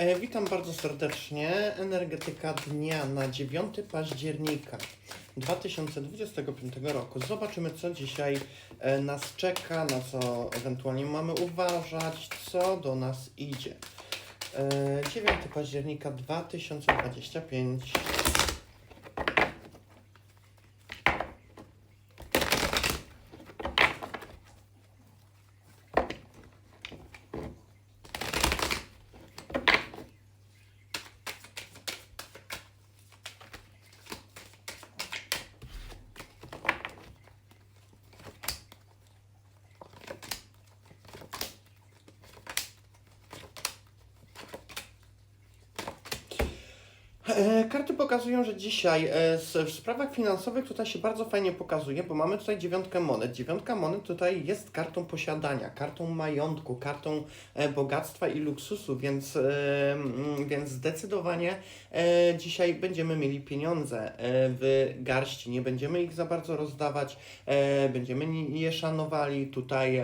E, witam bardzo serdecznie. Energetyka dnia na 9 października 2025 roku. Zobaczymy, co dzisiaj e, nas czeka, na co ewentualnie mamy uważać, co do nas idzie. E, 9 października 2025. Karty pokazują, że dzisiaj e, w sprawach finansowych tutaj się bardzo fajnie pokazuje, bo mamy tutaj dziewiątkę monet. Dziewiątka monet tutaj jest kartą posiadania, kartą majątku, kartą e, bogactwa i luksusu, więc, e, więc zdecydowanie e, dzisiaj będziemy mieli pieniądze e, w garści. Nie będziemy ich za bardzo rozdawać, e, będziemy je szanowali. Tutaj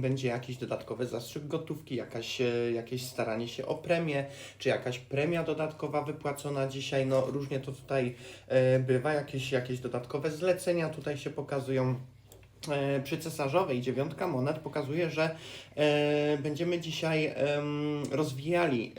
będzie jakiś dodatkowy zastrzyk gotówki, jakaś, e, jakieś staranie się o premię, czy jakaś premia dodatkowa wypłacona dzisiaj. No różnie to tutaj e, bywa, jakieś, jakieś dodatkowe zlecenia tutaj się pokazują. E, Przy cesarzowej dziewiątka monet pokazuje, że e, będziemy dzisiaj em, rozwijali,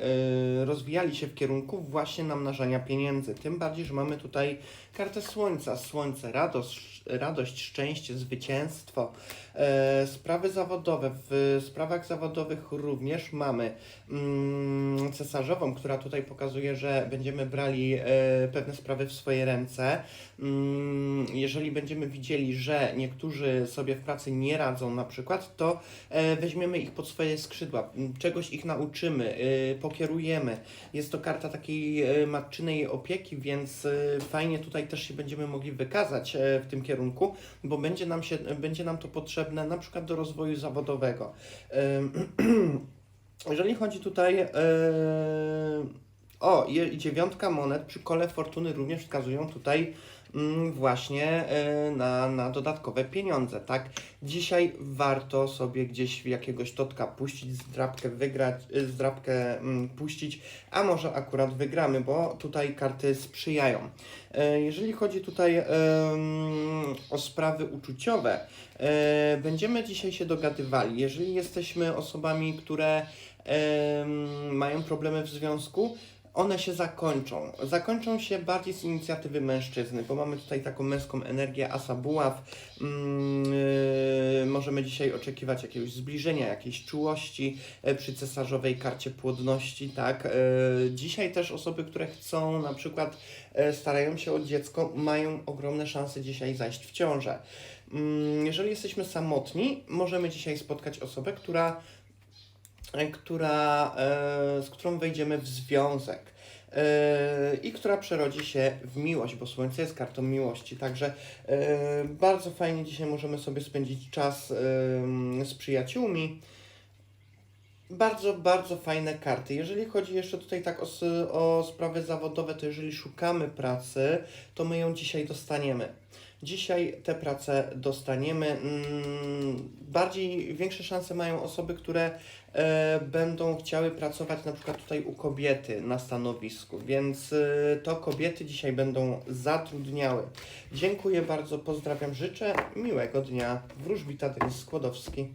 e, rozwijali się w kierunku właśnie namnażania pieniędzy. Tym bardziej, że mamy tutaj kartę słońca. Słońce, radość, radość szczęście, zwycięstwo. E, sprawy zawodowe. W sprawach zawodowych również mamy mm, cesarzową, która tutaj pokazuje, że będziemy brali e, pewne sprawy w swoje ręce. Mm, jeżeli będziemy widzieli, że niektórzy sobie w pracy nie radzą na przykład, to e, weźmiemy ich pod swoje skrzydła, czegoś ich nauczymy, e, pokierujemy. Jest to karta takiej e, matczynej opieki, więc fajnie tutaj też się będziemy mogli wykazać w tym kierunku, bo będzie nam, się, będzie nam to potrzebne na przykład do rozwoju zawodowego. Jeżeli chodzi tutaj e, o i dziewiątka monet przy kole fortuny również wskazują tutaj mm, właśnie e, na, na dodatkowe pieniądze, tak? Dzisiaj warto sobie gdzieś jakiegoś totka puścić, zdrabkę wygrać, e, zdrabkę mm, puścić, a może akurat wygramy, bo tutaj karty sprzyjają. E, Jeżeli chodzi tutaj o sprawy uczuciowe, e, będziemy dzisiaj się dogadywali. Jeżeli jesteśmy osobami, które mają problemy w związku, one się zakończą. Zakończą się bardziej z inicjatywy mężczyzny, bo mamy tutaj taką męską energię asa buław. Mm, yy, możemy dzisiaj oczekiwać jakiegoś zbliżenia, jakiejś czułości e, przy cesarzowej karcie płodności, tak. E, Dzisiaj też osoby, które chcą na przykład e, starają o dziecko, mają ogromne szanse dzisiaj zajść w ciążę. Mm, Jeżeli jesteśmy samotni, możemy dzisiaj spotkać osobę, która e, która, e, z którą wejdziemy w związek e, i która przerodzi się w miłość, bo Słońce jest kartą miłości. Także bardzo fajnie dzisiaj możemy sobie spędzić czas z przyjaciółmi. Bardzo, bardzo fajne karty. Jeżeli chodzi jeszcze tutaj tak o, o sprawy zawodowe, to jeżeli szukamy pracy, to my ją dzisiaj dostaniemy. Dzisiaj tę pracę dostaniemy. Mm, Bardziej, większe szanse mają osoby, które e, będą chciały pracować na przykład tutaj u kobiety na stanowisku, więc e, to kobiety dzisiaj będą zatrudniały. Dziękuję bardzo, pozdrawiam, życzę miłego dnia. Wróżbita Denis Skłodowski.